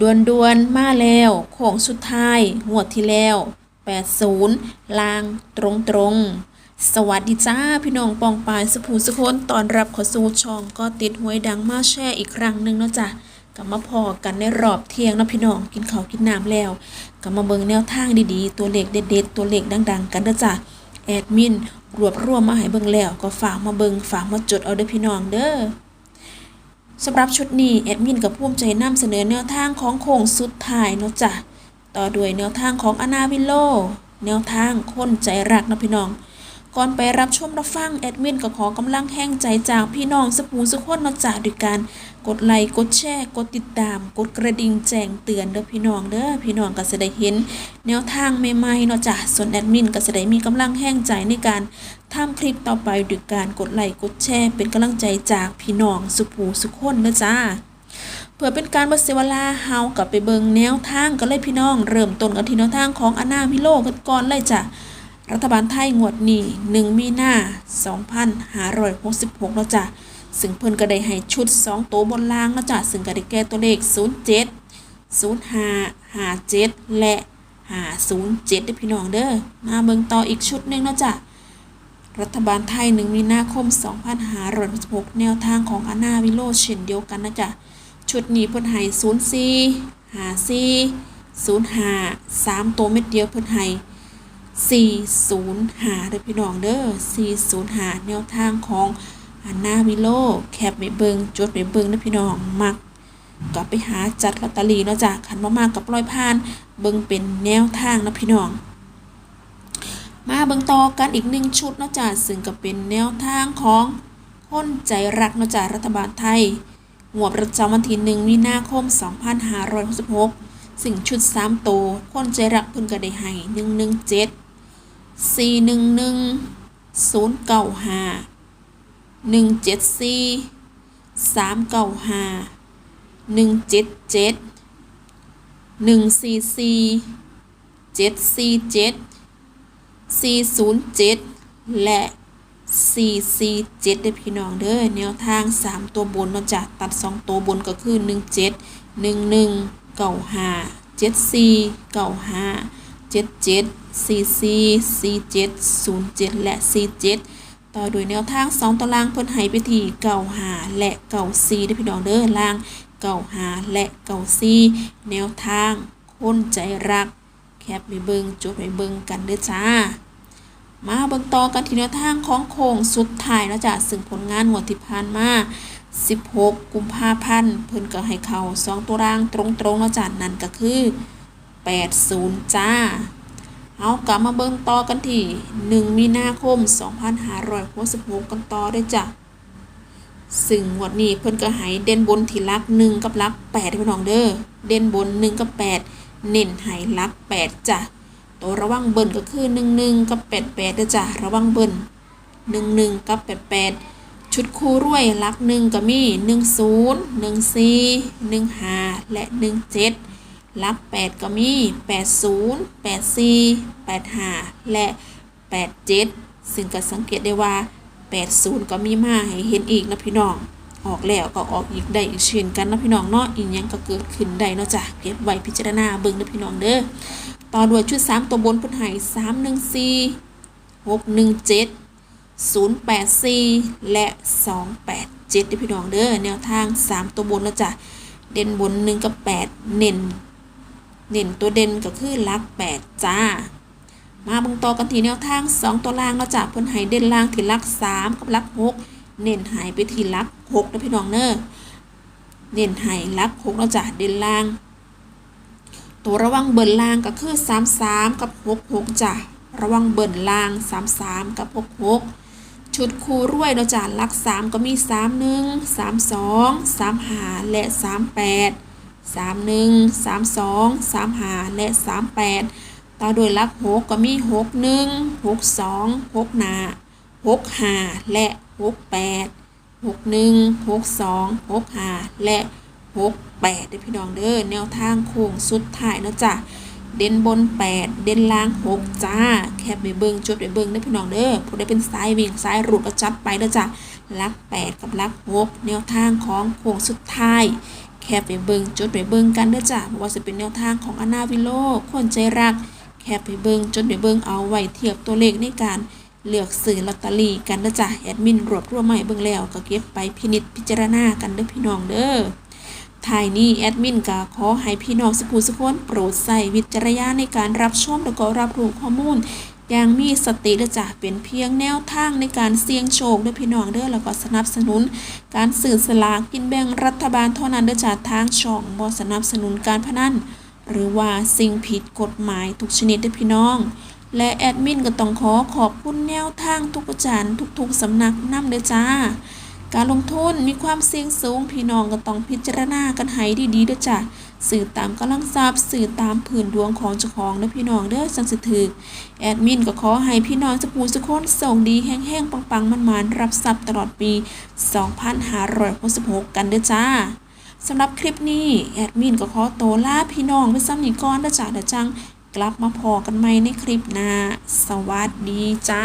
ดวนดวนๆมาแล้วโค้งสุดท้ายงวดที่แล้ว 80 ลางตรงตรงๆสวัสดีจ้า พี่น้องปองปายสุภูสุคนตอนรับขอสู่ช่องก็ติดหวยดังมาแช่อีกครั้งหนึ่งเนาะจ้ะกลับมาพอกันในรอบเที่ยงเนาะพี่น้องกินข้าวกินน้ำแล้วกลับมาเบิงแนวทางดีๆ ตัวเลขเด็ดๆ ตัวเลขดัง ๆ กันเด้อจ้ะแอดมินรวบรวมมาให้เบิงแล้วก็ฝากมาเบิงฝากมาจดเอาเด้อพี่น้องเด้อ สำหรับชุดนี้แอดมินกับภูมิใจนำเสนอแนวทางของโค้งสุดท้ายเนาะจ้ะต่อด้วยแนวทางของอนาวิโล แนวทางคนใจรักนะพี่น้อง ก่อนไปรับชมรับฟังแอดมินก็ขอกำลังแห้งใจจากพี่น้องสปูสุกคนนาะจ้ะด้วยการกดไลค์กดแชร์กดติดตาม กดกระดิ่งแจ้งเตือนเด้อพี่น้องเด้อพี่น้องก็จะได้เห็น แนวทางใหม่ๆเนาะจ้ะส่วนแอดมินก็จะได้มีกำลังแห้งใจในการทำคลิปต่อไปด้วยการกดไลค์กดแชร์ เป็นกำลังใจจากพี่น้องสุภูสุกคนเด้อจ้าเพื่อเป็นการบ่เสียเวลาเฮากลับไปเบิงแนวทางกันเลยพี่น้อง เริ่มต้นกันที่แนวทางของอนาวิโลกันก่อนเลยจ้ะ รัฐบาลไทยงวดนี้1มีนา2566แล้วจ้ะซึ่งเพิ่นก็ได้ให้ชุด 2 ตัวบนล่างแล้วจ้ะซึ่งก็ได้แก่ตัวเลข 07 05 57 และ 507เด้อพี่น้องเด้อมาเบิ่งต่ออีกชุดหนึงแล้วจ้ะรัฐบาลไทย 1 มีนาคม 2566 แนวทางของอนาวิโลเช่นเดียวกันนะจ๊ะ ชุดนี้เพิ่นให้04 54 05 3 ตัวเม็ดเดียวเพิ่นให้ 405เด้อพี่น้องเด้อ405แนวทางของอนาวิโลแคปไปเบิงจดไปเบิงนะพี่น้องมักก็ไปหาจัดลอตเตอรี่เนาะจ้ะคันบ่มากกับปล่อยผ่าน เบิงเป็นแนวทางนะพี่น้อง มาเบิงต่อกันอีกหนึ่งชุดเนาะจ้ะซึ่งก็เป็นแนวทางของคนใจรักเนาะจ้ะรัฐบาลไทยงวประจำวันที่หนึ่งมีนาคม 2566 สิ่งชุด3ตัวคนใจรักเพิ่นก็ได้ให้117 411 095 174 395 177 144 747 407และ447เด้อพี่น้องเด้อแนวทาง3ตัวบนเนาจ้ะตัด2ตัวบนก็คือ17 11 95 74 95 77 44 47 07 และ 47 ต่อโดยแนวทาง 2ตารางเพิ่นให้ไปที่95และ94เด้พี่น้องเด้อล่าง95และ94แนวทางคนใจรัก แคปไปเบิงจุดไปเบิงกันเด้อจ้ามาเบิ่งต่อกันที่แนวทางของโค้งสุดท้ายแล้วจ้ะซึ่งผลงานงวดที่ผ่านมา 16 กุมภาพันธ์เพิ่นก็ให้เขา2ตัวรางตรงๆแล้วจ้ะนั่นก็คือ 80จ้า เอากลับมาเบิ่งต่อกันที่ 1 มีนาคม 2566 กันต่อได้จ้ะซึ่งงวดนี้เพิ่นก็ให้เด่นบนที่ลัก 1 กับลัก8พี่น้องเด้อเด่นบน 1 กับ 8 เน้นให้ลัก 8จ้ะตัวระวังเบิ่นก็คือ 11 กับ 88เด้อจ้ะระวังเบิ่น11 กับ 88ชุดคู่รวยลัก1ก็มี 10 14 15 และ 17 ลัก 8 ก็มี 80 84 85 และ 87 ซึ่งก็สังเกตได้ว่า 80 ก็มีมาให้เห็นอีกนะพี่น้อง ออกแล้วก็ออกอีกได้อีกเช่นกันนะพี่น้องเนาะอีกยังก็เกิดขึ้นได้เนาะจ้ะเก็บไว้พิจารณาเบิ่งนะพี่น้องเด้อต่อด้วยชุด 3 ตัวบนพิ่นให้314 617 084 และ 287เด้พี่น้องเด้อแนวทาง 3 ตัวบนแล้วจ้ะ เด่นบน 1 กับ 8 เน้น เน้นตัวเด่นก็คือลัก8จ้า มาบิ่งต่อกันทีแนวทาง 2 ตัวล่างเนาจะเพิ่นให้เด่นล่างที่ลัก 3 กับลัก 6 เน้นหายไปที่ลัก6นะพี่น้องเด้อเน้นให้หลัก6เนาจะเด่นล่าง ตัวระวังเบิ่นล่างก็คือ 33 กับ 66จ้ะระวังเบิ่นล่าง 33 กับ 66ชุดคู่รวยเนาจะลัก 3 ก็มี 31 32 35และ 38 31 32 35 และ 38 ต่อด้วยลัก6ก็มี 61 62 6หน้า6 5 และ 68 61 62 65 และ 68เด้อพี่น้องเด้อแนวทางโค้งสุดท้ายเนาะจ้ะเด่นบน 8 เด่นล่าง 6 จ้า แคบไปเบิ่งจุดไปเบิ่งเด้พี่น้องเด้อผู้ใดเป็นสายวิ่งสายรูดก็จัดไปเด้อจ้ะลัก 8 กับลัก 6 แนวทางของโค้งสุดท้าย แคแคปไปเบิงจดไปเบิงกันเด้อจ้ะว่าจะเป็นแนวทางของอนาวิโลคนใจรัก แคปไปเบิงจดไปเบิงเอาไว้เทียบตัวเลขในการเลือกซื้อลอตเตอรี่กันเด้อจ้ะแอดมินรวบรวมให้เบิงแล้วก็เก็บไปพินิจพิจารณากันเด้อพี่น้องเด้อท้ายนี้แอดมินก็ขอให้พี่น้องสกูสกคนโปรดใส่วิจารณญาณในการรับชมและก็รับรู้ข้อมูล อย่างมีสติและจ้ะเป็นเพียงแนวทางในการเสี่ยงโชคด้อพี่น้องเด้อแล้วก็สนับสนุน การสื่อสลากกินแบ่งรัฐบาลเท่านั้นเด้อจ้ะทางช่องบ่สนับสนุนการพนันหรือว่าสิ่งผิดกฎหมายทุกชนิดเด้อพี่น้อง และแอดมินก็ต้องขอขอบคุณแนวทางทุกอาจารย์ทุกๆสำนักนำเด้อจ้า การลงทุนมีความเสี่ยงสูงพี่น้องก็ต้องพิจารณากันให้ดีๆเด้อจ้ะ สื่อตามกำลังทรัพย์สื่อตามผืนดวงของเจ้าของเด้อพี่น้องเด้อจังสิถึกแอดมินก็ขอให้พี่น้องสกูสุคนส่งดีแห้งๆ ปังๆ มันๆ รับทรัพย์ตลอดปี 2566 กันเด้อจ้าสำหรับคลิปนี้ แอดมินก็ขอโตวลาพี่น้องไปซ้ำนีก่อนเด้อจ้ะเดี๋ยวจังกลับมาพอกันใหม่ในคลิปหน้า สวัสดีจ้า